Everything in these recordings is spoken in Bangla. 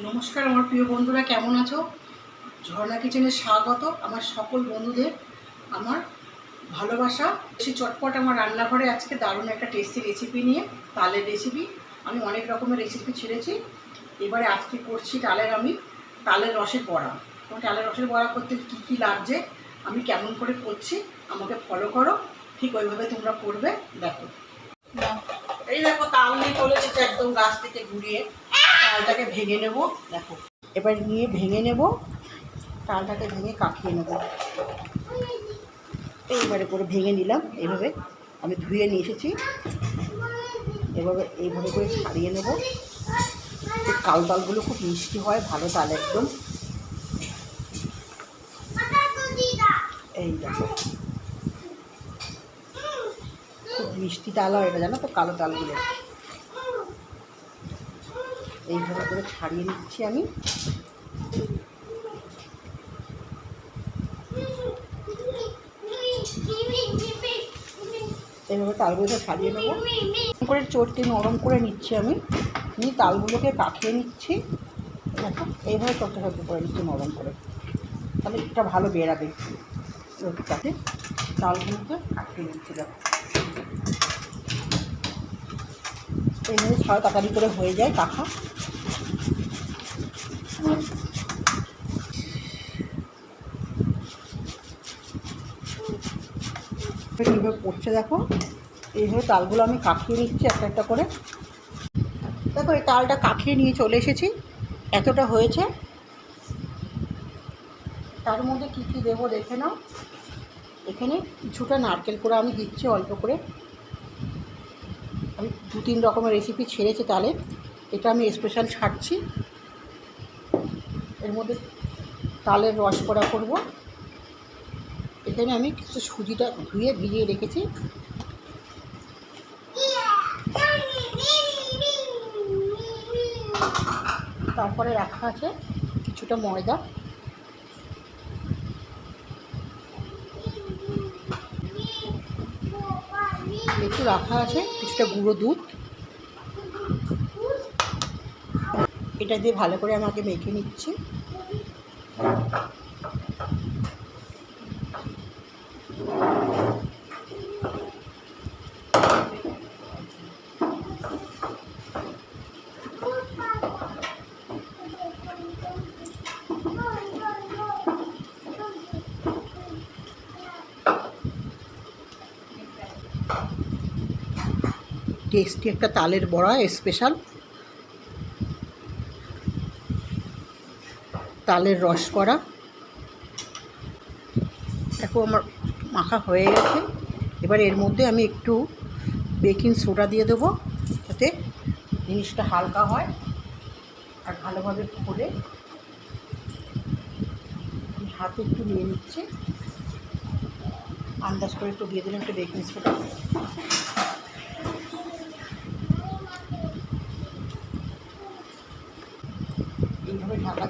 নমস্কার আমার প্রিয় বন্ধুরা, কেমন আছো? ঝর্ণা কিচেনে স্বাগত আমার সকল বন্ধুদের আমার ভালোবাসা। বেশি চটপট আমার রান্নাঘরে আজকে দারুণ একটা টেস্টি রেসিপি নিয়ে, তালের রেসিপি আমি অনেক রকমের রেসিপি ছেড়েছি। এবারে আজকে করছি তালের আমি তালের রসের বড়া। তো তালের রসের বড়া করতে কী কী লাগছে, আমি কেমন করে করছি, আমাকে ফলো করো। ঠিক ওইভাবে তোমরা করবে, দেখো। এই দেখো, তাল নিয়ে চলে এসেছে একদম গাছ থেকে ঘুরিয়ে। তালটাকে ভেঙে নেব, দেখো। এবার নিয়ে ভেঙে নেব তালটাকে ভেঙে কাটিয়ে নেব। এইবারে করে ভেঙে নিলাম এইভাবে আমি ধুয়ে নিয়ে এসেছি। এভাবে, এইভাবে করে ছাড়িয়ে নেব। কাল তালগুলো খুব মিষ্টি হয়, ভালো তাল একদম। এই দেখো। খুব মিষ্টি তাল হয় এটা, জানো তো, কালো তালগুলো। এইভাবে করে ছাড়িয়ে নিচ্ছি আমি। এইভাবে তালগুলোকে ছাড়িয়ে নেব। করে চটকে নরম করে নিচ্ছি আমি। নিয়ে তালগুলোকে কাটিয়ে নিচ্ছি। দেখো, এইভাবে চটকে চটকে করে নিচ্ছি নরম করে। তাহলে এটা ভালো বেরাবে রোদটাতে। তালগুলোকে কাটিয়ে নিচ্ছি, দেখো। এইভাবে ছাড়া তাড়াতাড়ি করে হয়ে যায় কাঁথা। পড়ছে দেখো? এইভাবে তালগুলো আমি কাকিয়ে নিচ্ছি একটা একটা করে। দেখো, এই তালটা কাকিয়ে নিয়ে চলে এসেছি। এতটা হয়েছে। তার মধ্যে কী কী দেবো দেখে নাও। এখানে কিছুটা নারকেল করে আমি দিচ্ছি অল্প করে। আমি দু তিন রকমের রেসিপি ছেড়েছি তাহলে এটা আমি স্পেশাল ছাড়ছি। এর মধ্যে তালের রস করা করব। এখানে আমি কিছু সুজিটা ধুয়ে ভিজিয়ে রেখেছি। তারপরে রাখা আছে কিছুটা ময়দা। একটু রাখা আছে কিছুটা গুঁড়ো দুধ। এটা দিয়ে ভালো করে আমাকে মেখে নিচ্ছি। টেস্টি একটা তালের বড়া স্পেশাল তালের রস করা। দেখো আমার মাখা হয়ে গেছে। এবার এর মধ্যে আমি একটু বেকিং সোডা দিয়ে দেবো, যাতে জিনিসটা হালকা হয় আর ভালোভাবে ফোলে। হাতে একটু নিয়ে নিচ্ছে। আন্দাজ করে একটু দিয়ে দিলাম একটু বেকিং সোডা।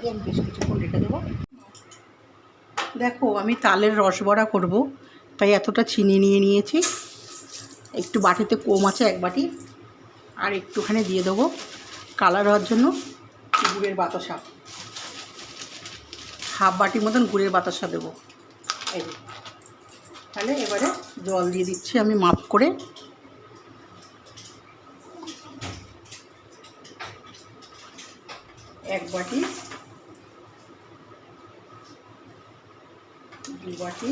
দিয়ে আমি বেশ কিছুক্ষণ রেখে দেবো। দেখো, আমি তালের রস বড়া করব, তাই এতটা চিনি নিয়ে নিয়েছি। একটু বাটিতে কম আছে এক বাটি, আর একটুখানি দিয়ে দেবো কালার হওয়ার জন্য গুড়ের বাতাসা। হাফ বাটির মতন গুড়ের বাতাসা দেবো। এই তাহলে এবারে জল দিয়ে দিচ্ছি আমি মাপ করে। এক বাটি দু বাটি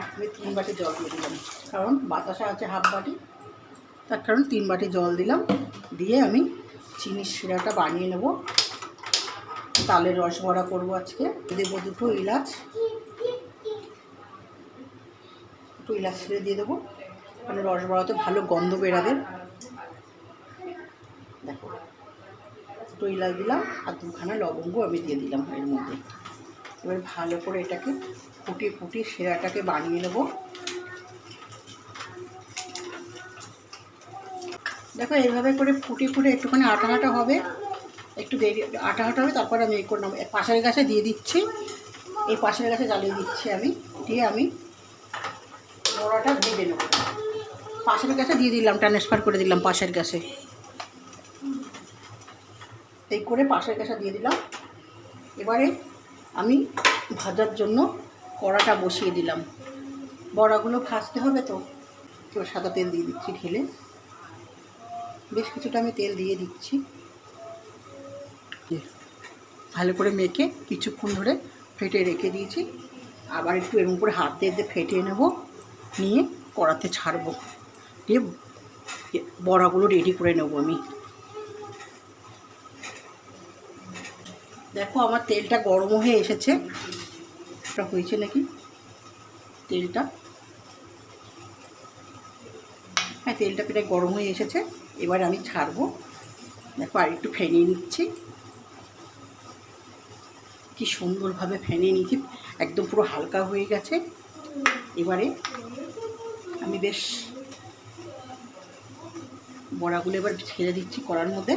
আমি তিন বাটি জল দিয়ে দিলাম। কারণ বাতাসা আছে হাফ বাটি। তার কারণ তিন বাটি জল দিলাম। দিয়ে আমি চিনির শিরাটা বানিয়ে নেব। তালের রস ভরা করব আজকে। দেবো দুটো ইলাচ। দুটো ইলাচ ছিঁড়ে দিয়ে দেবো। মানে রস বড়াতে ভালো গন্ধ বেরাবে দেখো দুটো ইলাচ দিলাম আর দুখানা লবঙ্গ আমি দিয়ে দিলাম এর মধ্যে। এবার ভালো করে এটাকে ফুটিয়ে ফুটিয়ে সেরাটাকে বানিয়ে নেব। দেখো এইভাবে করে ফুটি ফুটে একটুখানি আটা আটা হবে। একটু দেরি, আটা আটা হবে, তারপর আমি এই করে নেব। পাশের গাছে দিয়ে দিচ্ছি। এই পাশের গাছে জ্বালিয়ে দিচ্ছি আমি। দিয়ে আমি বড়াটা ভেজে নেব। পাশের গাছে দিয়ে দিলাম ট্রান্সফার করে দিলাম পাশের গ্যাসে এই করে পাশের গ্যাসে দিয়ে দিলাম। এবারে আমি ভাজার জন্য কড়াটা বসিয়ে দিলাম। বড়াগুলো ভাজতে হবে তো তো সাদা তেল দিয়ে দিচ্ছি ঢেলে। বেশ কিছুটা আমি তেল দিয়ে দিচ্ছি। ভালো করে মেখে কিছুক্ষণ ধরে ফেটে রেখে দিয়েছি। আবার একটু এরকম করে হাত দিয়ে দিয়ে ফেটিয়ে নেব, নিয়ে কড়াতে ছাড়বো। দিয়ে বড়াগুলো রেডি করে নেব আমি। দেখো আমার তেলটা গরম হয়ে এসেছে। এটা হয়েছে নাকি? তেলটা। হ্যাঁ তেলটা প্রায় গরম হয়ে এসেছে। এবার আমি ছাড়বো। দেখো, আর একটু ফেনিয়ে নিচ্ছি। কি সুন্দরভাবে ফেনিয়ে নিচ্ছি একদম পুরো হালকা হয়ে গেছে। এবারে আমি বেশ বড়াগুলো এবার ছেড়ে দিচ্ছি কড়ার মধ্যে।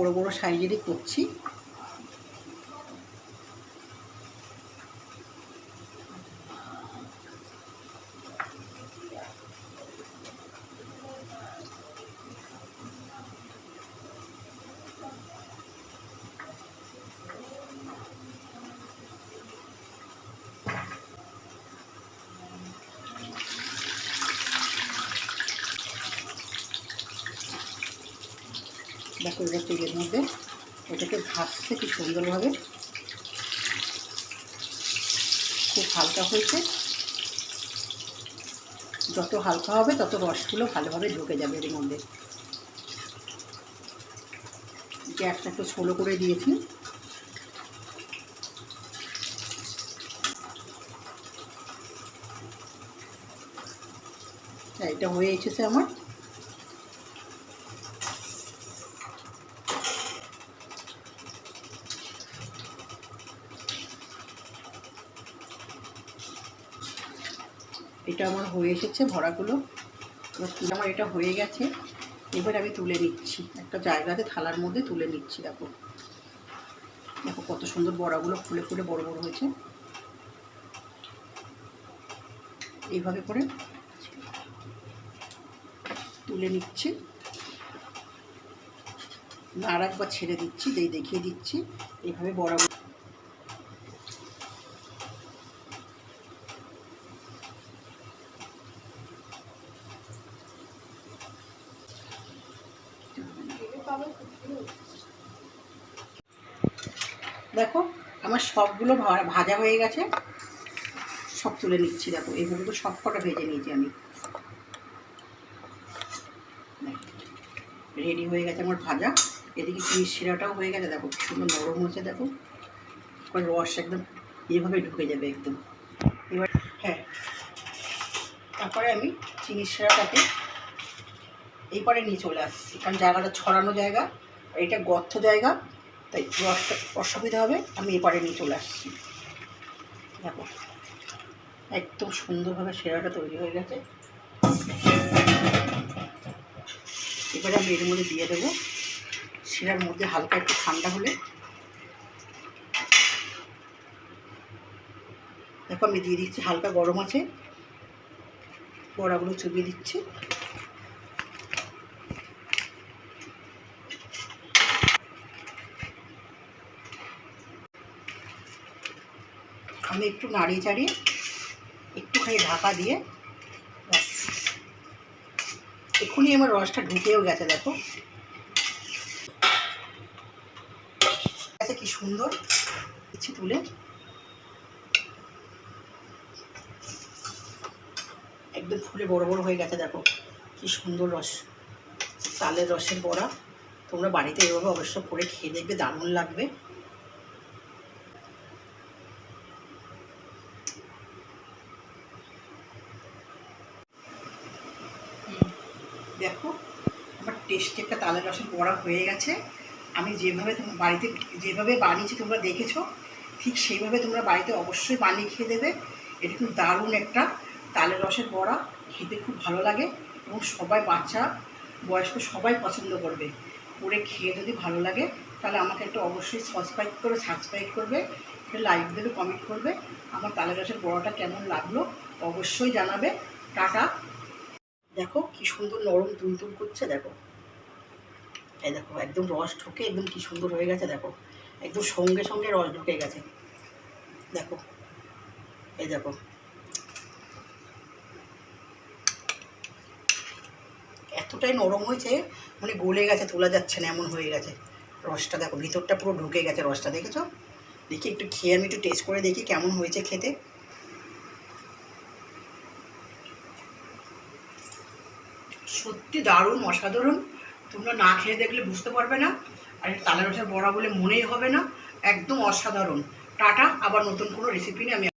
বড় বড় সাইজেরই করছি। দেখো এবার তেলের মধ্যে এটাকে ভাজছে কি সুন্দরভাবে খুব হালকা হয়েছে। যত হালকা হবে, তত রসগুলো ভালোভাবে ঢুকে যাবে এর মধ্যে। গ্যাসটা একটু ছোলো করে দিয়েছি। এটা হয়ে এসেছে আমার। এটা আমার হয়ে এসেছে ভরাগুলো। আমার এটা হয়ে গেছে। এবার আমি তুলে নিচ্ছি। একটা জায়গাতে থালার মধ্যে তুলে নিচ্ছি, দেখো। দেখো কত সুন্দর বড়াগুলো ফুলে ফুলে বড় বড় হয়েছে। এইভাবে করে তুলে নিচ্ছি। আর একবার ছেড়ে দিচ্ছি দেখিয়ে দিচ্ছি। এইভাবে বড়াগুলো দেখো, আমার সবগুলো ভাজা হয়ে গেছে। সব তুলে নিচ্ছি, দেখো এইভাবে তো সব কটা ভেজে নিয়েছি আমি। রেডি হয়ে গেছে আমার ভাজা। এদিকে চিনি শিরাটাও হয়ে গেছে, দেখো সুন্দর নরম হয়েছে, দেখো। রস একদম এইভাবে ঢুকে যাবে একদম। এবার হ্যাঁ। তারপরে আমি চিনি শিরাটাকে এই পারে নিয়ে চলে আসছি, কারণ জায়গাটা ছড়ানো জায়গা এটা গর্থ জায়গা। তাই অসুবিধা হবে, আমি এপারে নিয়ে চলে আসছি। দেখো, একদম সুন্দরভাবে সেরাটা তৈরি হয়ে গেছে। এবারে আমি এর মধ্যে দিয়ে দেবো। শিরার মধ্যে হালকা একটু ঠান্ডা হলে। দেখো, আমি দিয়ে দিচ্ছি হালকা গরম আছে। বড়াগুলো চুবিয়ে দিচ্ছি। আমি একটু নাড়িয়ে চাড়িয়ে একটুখানি ঢাকা দিয়ে ব্যাস। এক্ষুনি আমার রসটা ঢুকেও গেছে, দেখো। গেছে কি সুন্দর। দিচ্ছি তুলে। একদম ফুলে বড় বড় হয়ে গেছে, দেখো। কি সুন্দর রস। তালের রসের বড়া। তোমরা বাড়িতে এভাবে অবশ্য করে খেয়ে দেখবে, দারুণ লাগবে। দেখো, আমার টেস্টি একটা তালের রসের বড়া হয়ে গেছে। আমি যেভাবে তোমার বাড়িতে, যেভাবে বানিয়েছি তোমরা দেখেছ, ঠিক সেইভাবে তোমরা বাড়িতে অবশ্যই বানিয়ে খেয়ে দেবে। এটা কিন্তু দারুণ একটা তালের রসের বড়া, খেতে খুব ভালো লাগে এবং সবাই বাচ্চা বয়স্ক সবাই পছন্দ করবে। করে খেয়ে যদি ভালো লাগে, তাহলে আমাকে একটা অবশ্যই সাবস্ক্রাইব করে সাবস্ক্রাইব করবে লাইক দেবে কমেন্ট করবে। আমার তালের রসের বড়াটা কেমন লাগল অবশ্যই জানাবে। টাটা। দেখো কি সুন্দর নরম তুলতুল করছে, দেখো। এই দেখো, একদম রস ঢুকে, একদম কি সুন্দর হয়ে গেছে, দেখো। একদম সঙ্গে সঙ্গে রস ঢুকে গেছে। দেখো, এই দেখো। এতটাই নরম হয়েছে মানে গলে গেছে, তোলা যাচ্ছে না, এমন হয়ে গেছে। রসটা দেখো, ভিতরটা পুরো ঢুকে গেছে রসটা, দেখেছ? দেখি একটু খেয়ে আমি একটু টেস্ট করে দেখি কেমন হয়েছে খেতে। সত্যি দারুণ, অসাধারণ। তোমরা না খেয়ে দেখলে বুঝতে পারবে না। আর তালা রসের বড়া বলে মনেই হবে না। একদম অসাধারণ। টাটা, আবার নতুন কোনো রেসিপি নিয়ে আমি